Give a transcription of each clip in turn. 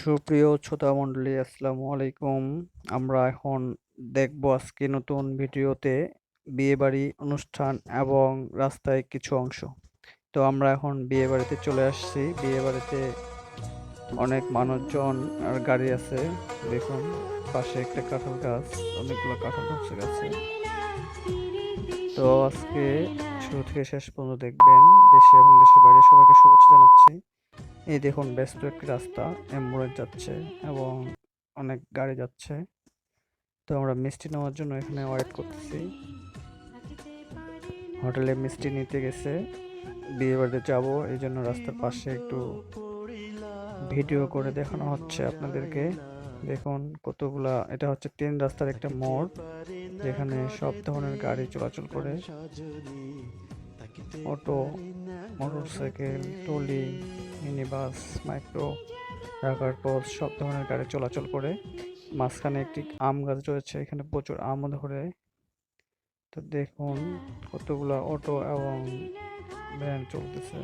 সুপ্রিয় শ্রোতা মণ্ডলী, আসসালামু আলাইকুম। আমরা এখন দেখব আজকে নতুন ভিডিওতে বিয়েবাড়ি অনুষ্ঠান এবং রাস্তায় কিছু অংশ। তো আমরা এখন বিয়ে বাড়িতে চলে আসছি। বিয়ে বাড়িতে অনেক মানুষজন আর গাড়ি আছে। দেখুন, পাশে একটা কাঁঠাল গাছ, অনেকগুলো কাঁঠাল গাছ আছে। তো আজকে শুরু থেকে শেষ পর্যন্ত দেখবেন। দেশে এবং দেশের বাইরে সবাইকে শুভেচ্ছা জানাচ্ছি। এই দেখুন ব্যস্ত একটি রাস্তা, অ্যাম্বুলেন্স যাচ্ছে এবং অনেক গাড়ি যাচ্ছে। তো আমরা মিষ্টি নেওয়ার জন্য এখানে ওয়েট করতেছি। হোটেলে মিষ্টি নিতে গেছে, বিয়ে বাড়িতে যাব এই জন্য রাস্তার পাশে একটু ভিডিও করে দেখানো হচ্ছে আপনাদেরকে। দেখুন কতগুলা, এটা হচ্ছে ট্রেন রাস্তার একটা মোড়, যেখানে সব ধরনের গাড়ি চলাচল করে। Auto, motorcycle, trolley mini bus micro, রাখার পথ, সব ধরনের গাড়ি চলাচল করে। মাঝখানে একটি আম গাছ রয়েছে, এখানে প্রচুর আমও ধরে। তো দেখুন কতগুলো অটো এবং ভ্যান চলতেছে।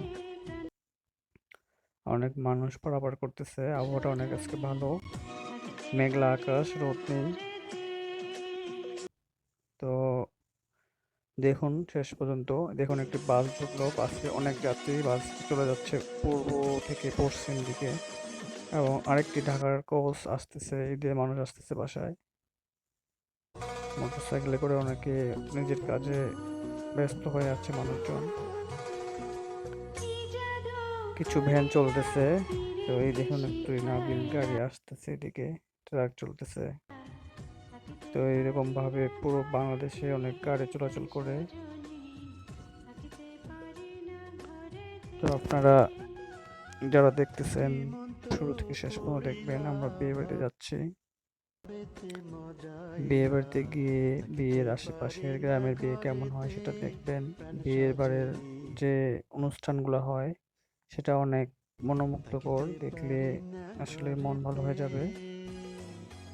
অনেক মানুষ পারাপার করতেছে, আবহাওয়াটা অনেক আজকে ভালো। মেঘলা আকাশ, রোদ নেই। তো দেখুন, শেষ পর্যন্ত। দেখুন, একটি বাস ঢুকলো। বাসে অনেক যাত্রী, বাস চলে যাচ্ছে পূর্ব থেকে পশ্চিম দিকে। এবং আরেকটি ঢাকার কোচ আসতেছে ঈদে মানুষ আসতেছে বাসায়। মোটরসাইকেলে করে অনেকে নিজের কাজে ব্যস্ত হয়ে আছে মানুষজন। কিছু ভ্যান চলতেছে। তো এই দেখুন, একটু নাবিল গাড়ি আসতেছে এদিকে। ট্রাক চলতেছে। তো এরকম ভাবে পুরো বাংলাদেশে অনেক গাড়ি চলাচল করে। তো আপনারা যারা দেখতেছেন, শুরু থেকে শেষ পর্যন্ত দেখবেন, আমরা বিয়ে বাড়িতে যাচ্ছি। বিয়ে বাড়িতে গিয়ে বিয়ের আশেপাশের গ্রামের বিয়ে কেমন হয় সেটা দেখবেন। বিয়ের বাড়ির যে অনুষ্ঠানগুলো হয়, সেটা অনেক মনোমুগ্ধকর, দেখলে আসলে মন ভালো হয়ে যাবে।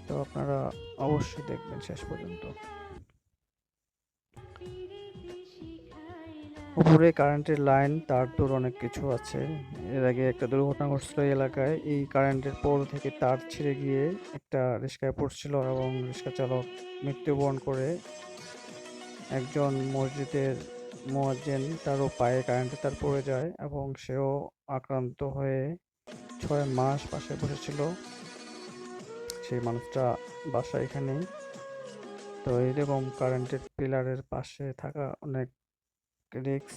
তো আপনারা অবশ্যই দেখবেন শেষ পর্যন্ত। উপরে কারেন্টের লাইন তার দূর অনেক কিছু আছে। এর আগে একটা দুর্ঘটনা ঘটছিল এলাকায়। এই কারেন্টের পোল থেকে তার ছিঁড়ে গিয়ে একটা রিক্সায় পড়ছিল এবং রিক্সা চালক মৃত্যুবরণ করে। একজন মসজিদের মোয়াজ্জেন তারও পায়ে কারেন্টে তার পড়ে যায় এবং সেও আক্রান্ত হয়ে ছয় মাস পাশে বসেছিল। সেই মানুষটা বাসা এখানেই। তো এইরকম কারেন্টের পিলারের পাশে থাকা অনেক রিক্স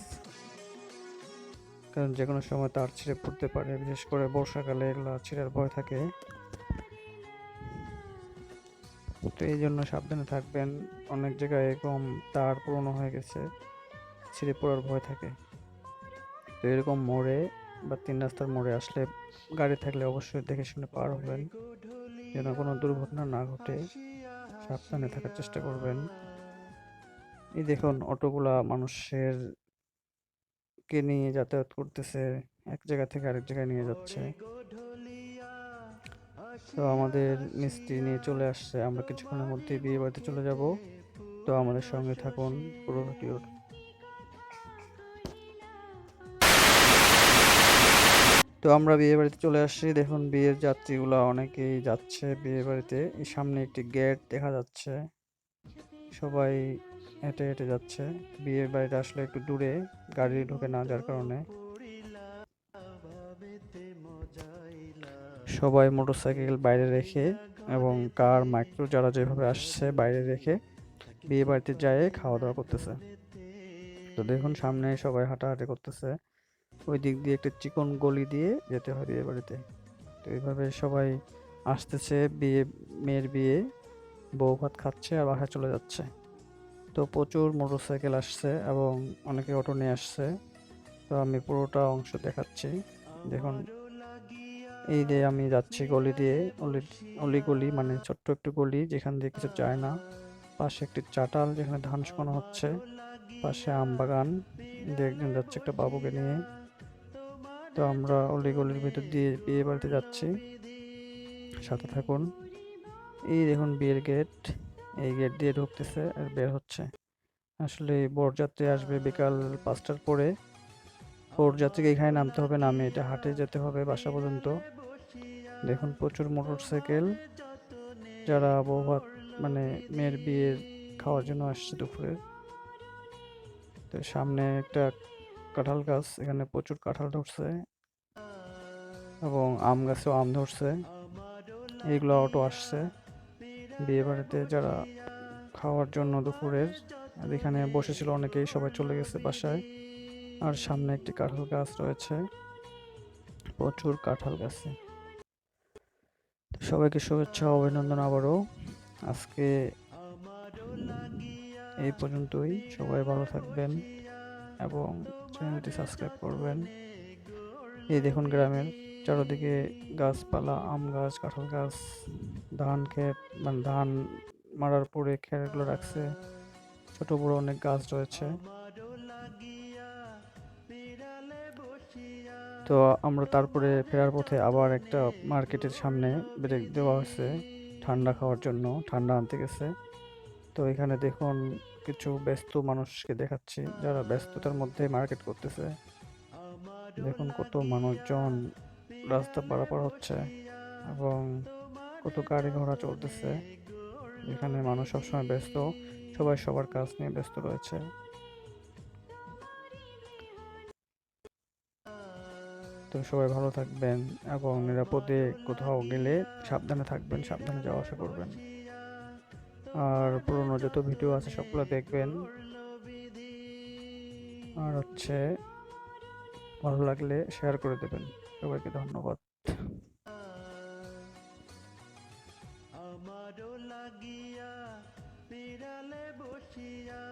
কারণ যে কোনো সময় তার ছিঁড়ে পড়তে পারে, বিশেষ করে বর্ষাকালে এগুলো ছিঁড়ার ভয় থাকে। তো এই জন্য সাবধানে থাকবেন। অনেক জায়গায় এরকম তার পুরনো হয়ে গেছে, ছিঁড়ে পড়ার ভয় থাকে। তো এরকম মোড়ে বা তিন রাস্তার মোড়ে আসলে গাড়ি থাকলে অবশ্যই দেখে শুনে পার হবেন। যেন কোনো দুর্ঘটনা না ঘটে, সাবধানে থাকার চেষ্টা করবেন। এই দেখুন, অটোগুলা মানুষের কে নিয়ে যাতায়াত করতেছে, এক জায়গা থেকে আরেক জায়গায় নিয়ে যাচ্ছে। তো আমাদের মিস্ত্রি নিয়ে চলে আসছে। আমরা কিছুক্ষণের মধ্যে বিয়ে বাড়িতে চলে যাব। তো আমাদের সঙ্গে থাকুন, পুরো ভিডিওর তো আমরা বিয়ে বাড়িতে চলে আসছি। দেখুন, বিয়ের যাত্রীগুলো অনেকেই যাচ্ছে বিয়ে বাড়িতে সামনে একটি গেট দেখা যাচ্ছে। সবাই হেঁটে হেঁটে যাচ্ছে। বিয়ে বাড়িটা আসলে একটু দূরে, গাড়ি ঢোকে না যার কারণে। সবাই মোটরসাইকেল বাইরে রেখে এবং কার মাইক্রো যারা যেভাবে আসছে বাইরে রেখে বিয়ে বাড়িতে যায় খাওয়া দাওয়া করতেছে। তো দেখুন, সামনে সবাই হাঁটাহাঁটি করতেছে। ওই দিক দিয়ে একটা চিকন গলি দিয়ে যেতে হয় বিয়ে বাড়িতে। তো এইভাবে সবাই আসতেছে বিয়ে, মেয়ের বিয়ে, বউ ভাত খাচ্ছে আর বাসায় চলে যাচ্ছে। তো প্রচুর মোটরসাইকেল আসছে এবং অনেকে অটো নিয়ে আসছে। তো আমি পুরোটা অংশ দেখাচ্ছি। দেখুন, এই যে আমি যাচ্ছি গলি দিয়ে, অলি অলি গলি মানে ছোট্ট একটু গলি যেখান দিয়ে কিছু যায় না। পাশে একটি চাটাল যেখানে ধান শুকানো হচ্ছে। পাশে আম বাগান। দিয়ে একজন যাচ্ছে একটা বাবুকে নিয়ে। তো আমরা অলি গলির ভিতর দিয়ে বিয়ে বাড়িতে যাচ্ছি। সাথে থাকুন। এই দেখুন বিয়ের গেট এই গেট দিয়ে ঢুকতেছে আর বের হচ্ছে। আসলে বরযাত্রী আসবে বিকাল পাঁচটার পরে। বরযাত্রীকে এখানে নামতে হবে নামে এটা হাটে যেতে হবে বাসা পর্যন্ত। দেখুন প্রচুর মোটর সাইকেল যারা ভাত মানে মেয়ের বিয়ের খাওয়ার জন্য আসছে দুপুরে। তো সামনে একটা কাঁঠাল গাছ, এখানে প্রচুর কাঁঠাল ধরছে এবং আম গাছেও আম ধরছে। এইগুলো অটো আসছে। বিয়ে বাড়িতে যারা খাওয়ার জন্য দুপুরের এখানে বসেছিল অনেকেই, সবাই চলে গেছে বাসায়। আর সামনে একটি কাঁঠাল গাছ রয়েছে। প্রচুর কাঁঠাল গাছে। সবাইকে শুভেচ্ছা, অভিনন্দন আবারও। আজকে এই পর্যন্তই। সবাই ভালো থাকবেন। এবং চ্যানেলটি সাবস্ক্রাইব করবেন। এই দেখুন গ্রামের চারোদিকে গাছপালা, আম গাছ, কাঁঠাল গাছ, ধান ক্ষেত মানে ধান মারার পরে খেরগুলো রাখছে। ছোট বড় অনেক গাছ রয়েছে। তো আমরা তারপরে ফেরার পথে আবার একটা মার্কেটের সামনে ব্রেক দেওয়া হয়েছে। ঠান্ডা খাওয়ার জন্য, ঠান্ডা আনতে গেছে। তো এখানে দেখুন কিছু ব্যস্ত মানুষকে দেখাচ্ছি যারা ব্যস্ততার মধ্যে মার্কেট করতেছে। দেখুন কত মানুষজন রাস্তা পারাপার হচ্ছে এবং কত গাড়ি ঘোড়া চলতেছে। এখানে মানুষ সবসময় ব্যস্ত, সবাই সবার কাজ নিয়ে ব্যস্ত রয়েছে। তো সবাই ভালো থাকবেন এবং নিরাপদে কোথাও গেলে সাবধানে থাকবেন, সাবধানে যাওয়া আসা করবেন। আর পুরোনো যত ভিডিও আছে সবগুলো দেখবেন। আর হচ্ছে, ভালো লাগলে শেয়ার করে দেবেন। সবাইকে ধন্যবাদ। আমারও লাগিয়া, বিড়ালে বসিয়া,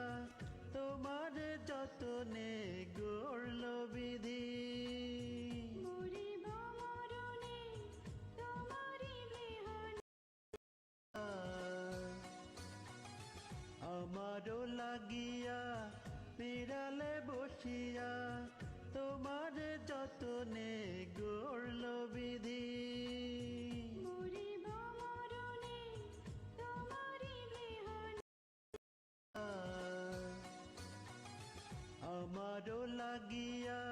তোমার যতনে গড়ল বিধি। আমারও লাগিয়া বিড়ালে বসিয়া তোমার যতনে গড়ল বিধি। আমারও লাগিয়া